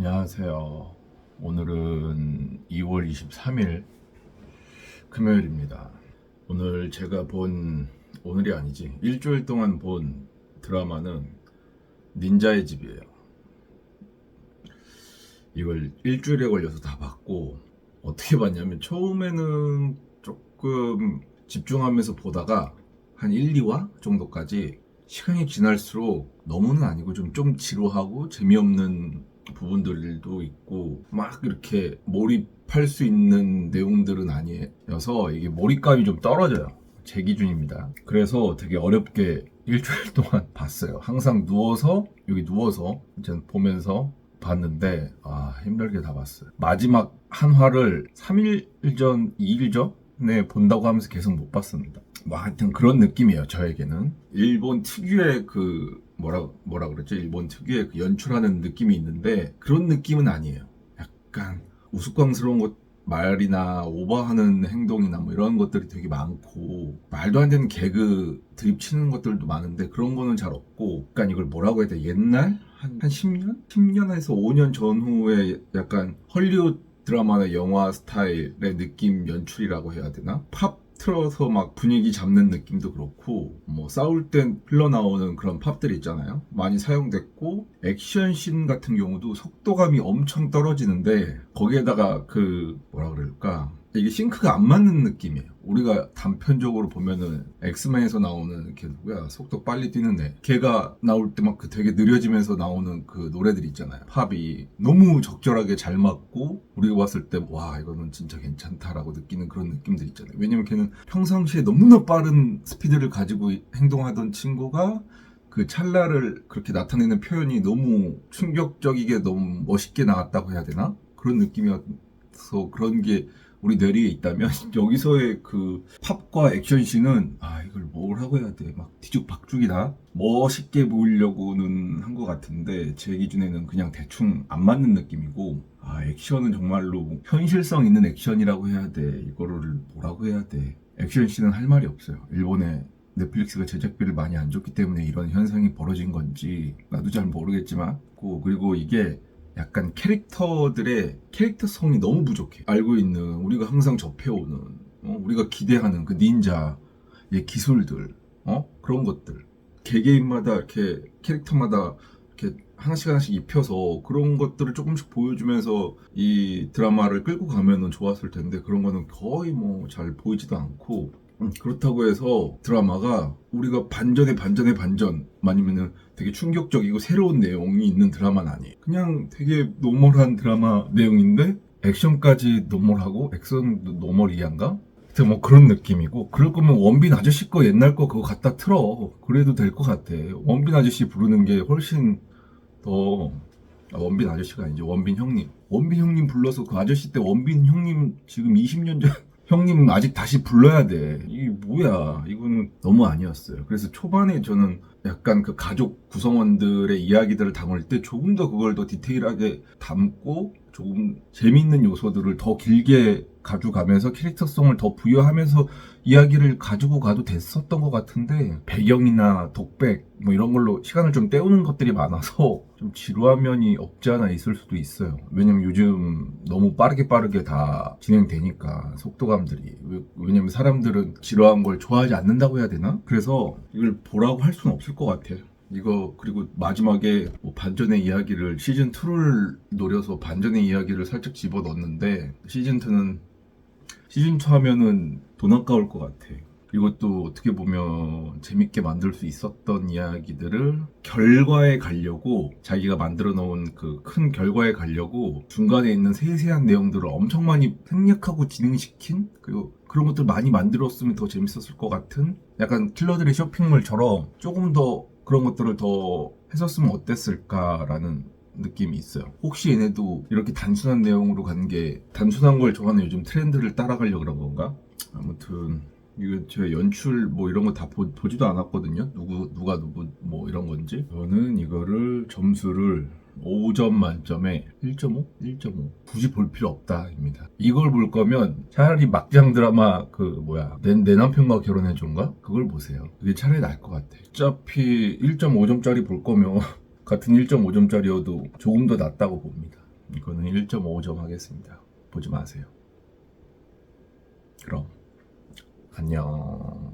안녕하세요. 오늘은 2월 23일 금요일입니다. 오늘 제가 본 오늘이 아니지 일주일 동안 본 드라마는 닌자의 집이에요. 이걸 일주일에 걸려서 다 봤고 어떻게 봤냐면 처음에는 조금 집중하면서 보다가 한 1, 2화 정도까지 시간이 지날수록 너무는 아니고 좀, 좀 지루하고 재미없는 부분들도 있고 막 이렇게 몰입할 수 있는 내용들은 아니어서 이게 몰입감이 좀 떨어져요. 제 기준입니다. 그래서 되게 어렵게 일주일 동안 봤어요. 항상 누워서 여기 누워서 이제 보면서 봤는데 아 힘들게 다 봤어요. 마지막 한 화를 3일 전, 2일 전에 본다고 하면서 계속 못 봤습니다. 뭐 하여튼 그런 느낌이에요. 저에게는 일본 특유의 그 뭐라 뭐라 그랬죠? 일본 특유의 그 연출하는 느낌이 있는데 그런 느낌은 아니에요. 약간 우스꽝스러운 것 말이나 오버하는 행동이나 뭐 이런 것들이 되게 많고 말도 안 되는 개그 드립 치는 것들도 많은데 그런 거는 잘 없고 약간 이걸 뭐라고 해야 돼 옛날 한, 한 10년? 10년에서 5년 전후에 약간 헐리우드 드라마나 영화 스타일의 느낌 연출이라고 해야 되나? 팝 틀어서 막 분위기 잡는 느낌도 그렇고 뭐 싸울 땐 흘러나오는 그런 팝들 있잖아요. 많이 사용됐고 액션 씬 같은 경우도 속도감이 엄청 떨어지는데 거기에다가 그 뭐라 그럴까? 이게 싱크가 안 맞는 느낌이에요 우리가 단편적으로 보면은 엑스맨에서 나오는 이렇게 누구야 속도 빨리 뛰는 애. 걔가 나올 때 막 그 되게 느려지면서 나오는 그 노래들 있잖아요. 팝이 너무 적절하게 잘 맞고 우리가 봤을 때 와 이거는 진짜 괜찮다라고 느끼는 그런 느낌들 있잖아요. 왜냐면 걔는 평상시에 너무나 빠른 스피드를 가지고 행동하던 친구가 그 찰나를 그렇게 나타내는 표현이 너무 충격적이게 너무 멋있게 나왔다고 해야 되나? 그런 느낌이어서 그런 게 우리 뇌리에 있다면 여기서의 그 팝과 액션씬은 아 이걸 뭘 하고 해야 돼? 막 뒤죽박죽이다? 멋있게 보이려고는 한 것 같은데 제 기준에는 그냥 대충 안 맞는 느낌이고 아 액션은 정말로 현실성 있는 액션이라고 해야 돼. 이거를 뭐라고 해야 돼? 액션씬은 할 말이 없어요. 일본의 넷플릭스가 제작비를 많이 안 줬기 때문에 이런 현상이 벌어진 건지 나도 잘 모르겠지만 고- 그리고 이게 약간 캐릭터들의 캐릭터성이 너무 부족해 알고 있는 우리가 항상 접해오는 어? 우리가 기대하는 그 닌자의 기술들 어? 그런 것들 개개인마다 이렇게 캐릭터마다 이렇게 하나씩 하나씩 입혀서 그런 것들을 조금씩 보여주면서 이 드라마를 끌고 가면은 좋았을 텐데 그런 거는 거의 뭐 잘 보이지도 않고 음, 그렇다고 해서 드라마가 우리가 반전에 반전에 반전 아니면은 되게 충격적이고 새로운 내용이 있는 드라마는 아니에요. 그냥 되게 노멀한 드라마 내용인데 액션까지 노멀하고 액션도 노멀이한가? 하여튼 뭐 그런 느낌이고 그럴 거면 원빈 아저씨 거 옛날 거 그거 갖다 틀어 그래도 될 것 같아 원빈 아저씨 부르는 게 훨씬 더 아, 원빈 아저씨가 아니지 원빈 형님 원빈 형님 불러서 그 아저씨 때 원빈 형님 지금 20년 전 형님 아직 다시 불러야 돼. 이게 뭐야. 이거는 너무 아니었어요. 그래서 초반에 저는 약간 그 가족 구성원들의 이야기들을 담을 때 조금 더 그걸 더 디테일하게 담고 조금 재밌는 요소들을 더 길게 가져가면서 캐릭터성을 더 부여하면서 이야기를 가지고 가도 됐었던 것 같은데 배경이나 독백 뭐 이런 걸로 시간을 좀 때우는 것들이 많아서 좀 지루한 면이 없지 않아 있을 수도 있어요. 왜냐면 요즘 너무 빠르게 빠르게 다 진행되니까 속도감들이 왜- 왜냐면 사람들은 지루한 걸 좋아하지 않는다고 해야 되나? 그래서 이걸 보라고 할 수는 없을 것 같아요. 이거 그리고 마지막에 뭐 반전의 이야기를 시즌 2를 노려서 반전의 이야기를 살짝 집어 넣었는데 시즌 2는 시즌 2 하면은 돈 아까울 것 같아. 이것도 어떻게 보면 재밌게 만들 수 있었던 이야기들을 결과에 가려고 자기가 만들어 놓은 그 큰 결과에 가려고 중간에 있는 세세한 내용들을 엄청 많이 생략하고 진행시킨 그리고 그런 것들 많이 만들었으면 더 재밌었을 것 같은 약간 킬러들의 쇼핑몰처럼 조금 더 그런 것들을 더 했었으면 어땠을까라는 느낌이 있어요. 혹시 얘네도 이렇게 단순한 내용으로 간 게 단순한 걸 좋아하는 요즘 트렌드를 따라가려고 그런 건가? 아무튼 이거 제가 연출 뭐 이런 거 다 보지도 않았거든요. 누구 누가 누구 뭐 이런 건지. 저는 이거를 점수를 5점 만점에 1.5? 1.5. 굳이 볼 필요 없다입니다. 이걸 볼 거면 차라리 막장 드라마 그 뭐야 내, 내 남편과 결혼해 준가? 그걸 보세요. 그게 차라리 나을 것 같아. 어차피 1.5점짜리 볼 거면 같은 1.5점짜리여도 조금 더 낫다고 봅니다. 이거는 1.5점 하겠습니다. 보지 마세요. 그럼 안녕.